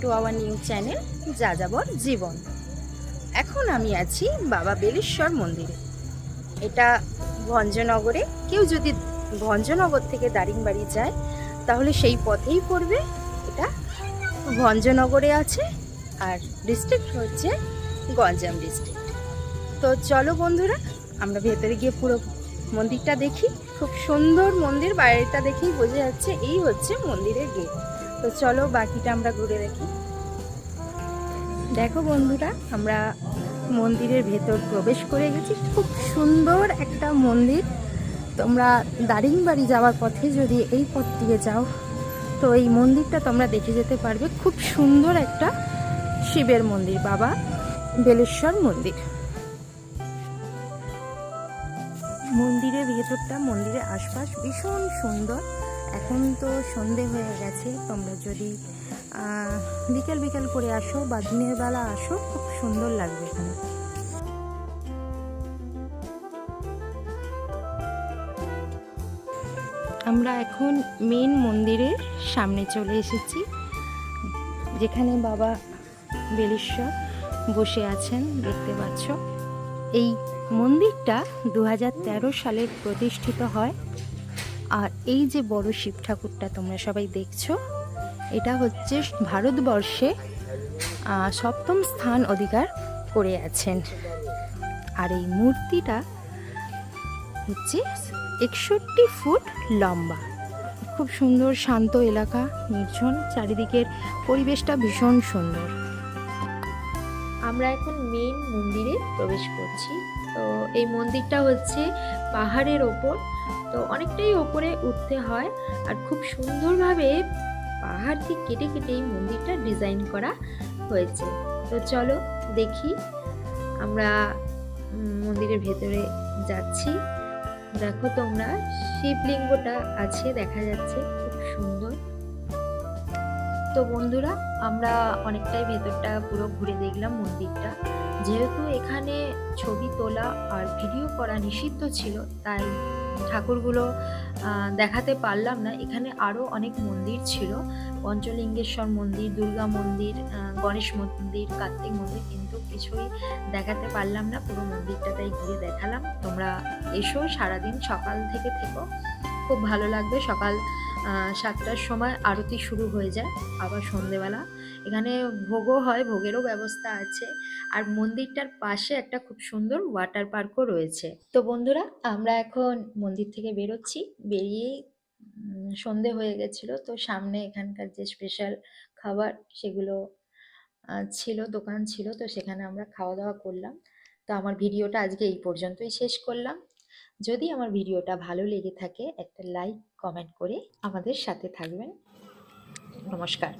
Two our new channel যাযাবর জীবন এখন আমি আছি বাবা বেলেশ্বর মন্দিরে। এটা ভঞ্জনগরে। কেউ যদি ভঞ্জনগর থেকে দারিংবাড়ি যায়, তাহলে সেই পথেই পড়বে। এটা ভঞ্জনগরে আছে আর ডিস্ট্রিক্ট হচ্ছে গঞ্জাম ডিস্ট্রিক্ট তো চলো বন্ধুরা, আমরা ভেতরে গিয়ে পুরো মন্দিরটা দেখি। খুব সুন্দর মন্দির, বাইরেটা দেখেই বোঝা যাচ্ছে এই হচ্ছে মন্দিরের গেট তো চলো বাকিটা আমরা ঘুরে দেখি। দেখো বন্ধুরা, আমরা মন্দিরের ভেতর প্রবেশ করে গেছি। খুব সুন্দর একটা মন্দির। তোমরা দারিংবাড়ি যাওয়ার পথে যদি এই পথ দিয়ে যাও, তো এই মন্দিরটা তোমরা দেখে যেতে পারবে। খুব সুন্দর একটা শিবের মন্দির, বাবা বেলেশ্বর মন্দির। মন্দিরের ভেতরটা, মন্দিরের আশপাশ ভীষণ সুন্দর। এখন তো সন্ধে হয়ে গেছে, তোমরা যদি বিকেল বিকেল করে আসো বা দিনের বেলা আসো, খুব সুন্দর লাগবে এখানে। আমরা এখন মেন মন্দিরের সামনে চলে এসেছি, যেখানে বাবা বেলেশ্বর বসে আছেন, দেখতে পাচ্ছ। এই মন্দিরটা দু হাজার তেরো সালে প্রতিষ্ঠিত হয়। আর এই যে বড় শিব ঠাকুরটা তোমরা সবাই দেখছ, এটা হচ্ছে ভারতবর্ষে সপ্তম স্থান অধিকার করে আছেন। আর এই মূর্তিটা হচ্ছে একষট্টি ফুট লম্বা। খুব সুন্দর, শান্ত এলাকা, নির্জন, চারিদিকের পরিবেশটা ভীষণ সুন্দর। আমরা এখন মেন মন্দিরে প্রবেশ করছি। তো এই মন্দিরটা হচ্ছে পাহাড়ের ওপর। তো অনেকটাই ওপরে উঠতে হয় আর খুব সুন্দরভাবে পাহাড়কে কেটে কেটে এই মন্দিরটা ডিজাইন করা হয়েছে। তো চলো দেখি আমরা মন্দিরের ভেতরে যাচ্ছি। দেখো তোমরা, শিবলিঙ্গটা আছে, দেখা যাচ্ছে, খুব সুন্দর। তো বন্ধুরা, আমরা অনেকটাই ভেতরটা পুরো ঘুরে দেখলাম মন্দিরটা। যেহেতু এখানে ছবি তোলা আর ভিডিও করা নিষিদ্ধ ছিল, তাই ঠাকুরগুলো দেখাতে পারলাম না। এখানে আরও অনেক মন্দির ছিল। পঞ্চলিঙ্গেশ্বর মন্দির, দুর্গা মন্দির গণেশ মন্দির, কার্তিক মন্দির কিন্তু কিছুই দেখাতে পারলাম না। পুরো মন্দিরটা তাই ঘুরে দেখালাম। তোমরা এসো সারাদিন সকাল থেকে থেকো। খুব ভালো লাগবে সকাল সাতটার সময় আরতি শুরু হয়ে যায়, আবার সন্ধেবেলা। এখানে ভোগও হয়, ভোগেরও ব্যবস্থা আছে। আর মন্দিরটার পাশে একটা খুব সুন্দর ওয়াটার পার্কও রয়েছে। তো বন্ধুরা, আমরা এখন মন্দির থেকে বেরোচ্ছি। বেরিয়ে সন্ধে হয়ে গেছিল, তো সামনে এখানকার যে স্পেশাল খাবার সেগুলো ছিল, দোকান ছিল, তো সেখানে আমরা খাওয়া দাওয়া করলাম। তো আমার ভিডিওটা আজকে এই পর্যন্তই শেষ করলাম। যদি আমার ভিডিওটা ভালো লেগে থাকে একটা লাইক কমেন্ট করে আমাদের সাথে থাকবেন। নমস্কার।